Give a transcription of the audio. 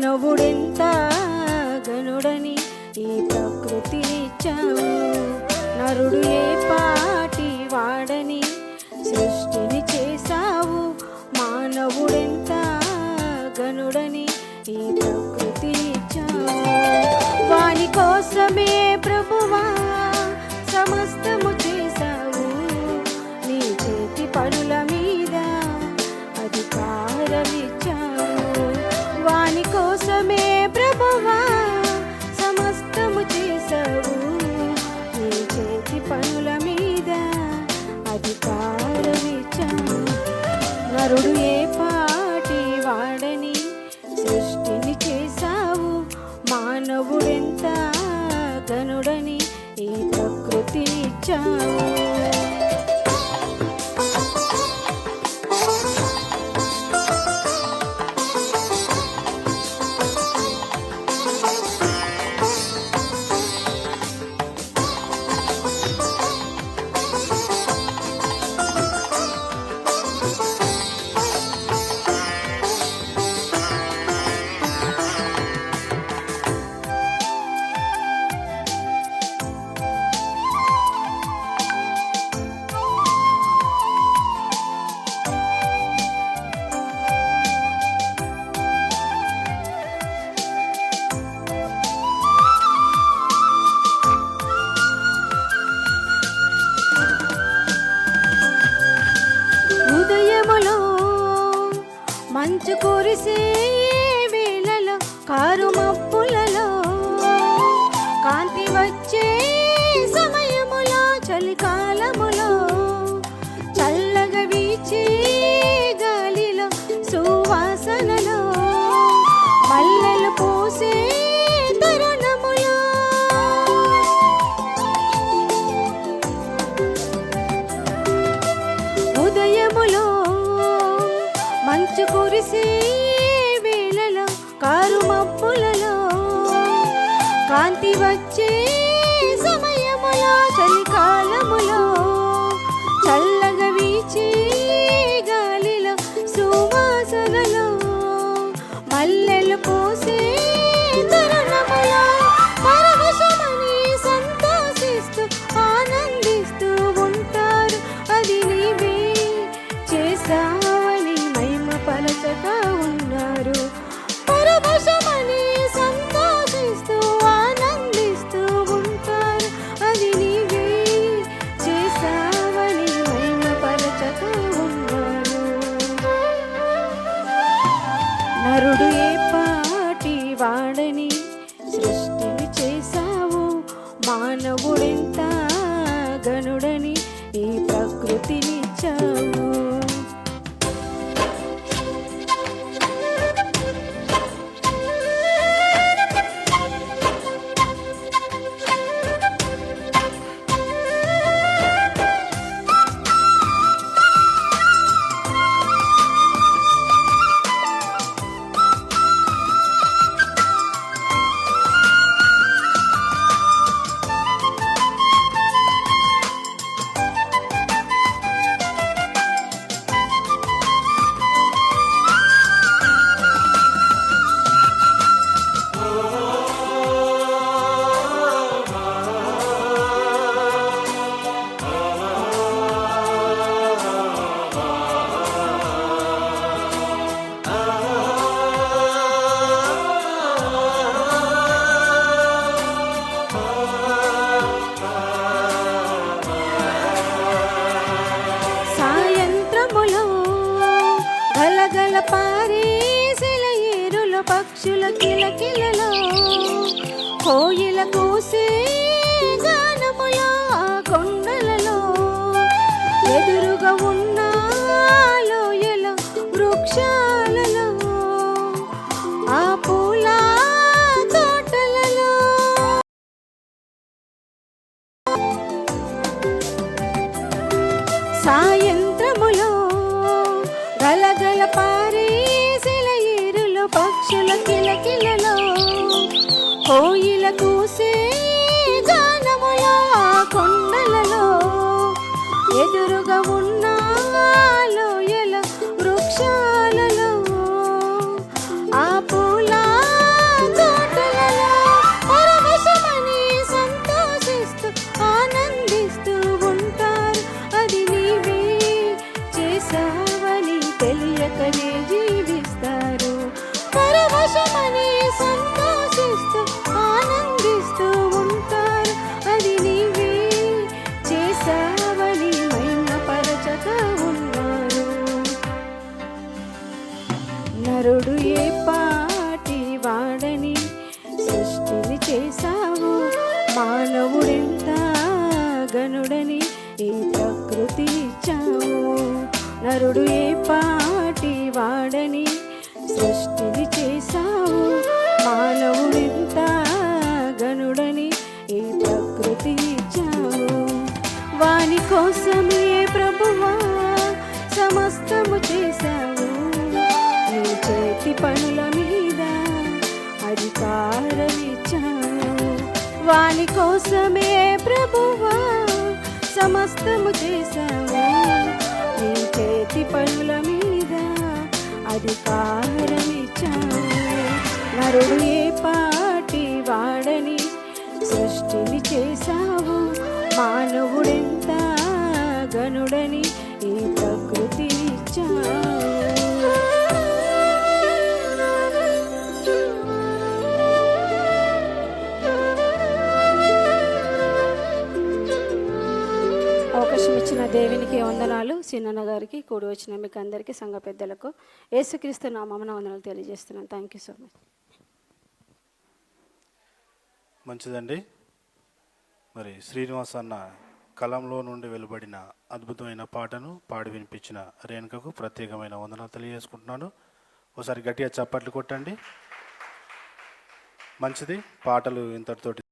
మానవుడెంత గనుడని ఈ ప్రకృతినిచ్చావు నరుడు ఏ పా మానవుడెంత కనుడని ఈ ప్రకృతినిచ్చావు. बच्चे বাঁচাও పగల పారేసెల ఏరుల పక్షుల కిలకిలలో కోయిల కూసే గానముల కొండలలో ఎదురుగా ఉన్న లోయల వృక్ష కోయిల కూసే గానముయా కొండలలో ఎదురు అధికారమిచ్చావు వాని కోసమే ప్రభువా సమస్తము చేశావు. నీ చేతి పనుల మీద అధికారమిచ్చావు నరుడు ఏ పాటి వాడని సృష్టిని చేశావు. మానవుడెంత గనుడని ఈ ప్రకృతినిచ్చావు దేవునికి వందనాలు. సిన్నన్న గారికి కూడి వచ్చిన మీకు అందరికీ సంఘ పెద్దలకు యేసుక్రీస్తు నామమున వందనాలు తెలియజేస్తున్నాను. థ్యాంక్ యూ సో మచ్ మంచిదండి. మరి శ్రీనివాస్ అన్న కలంలో నుండి వెలువడిన అద్భుతమైన పాటను పాడి వినిపించిన రేణుకకు ప్రత్యేకమైన వందనాలు తెలియజేసుకుంటున్నాను. ఒకసారి గట్టిగా చప్పట్లు కొట్టండి. మంచిది. పాటలు ఇంతటితోటి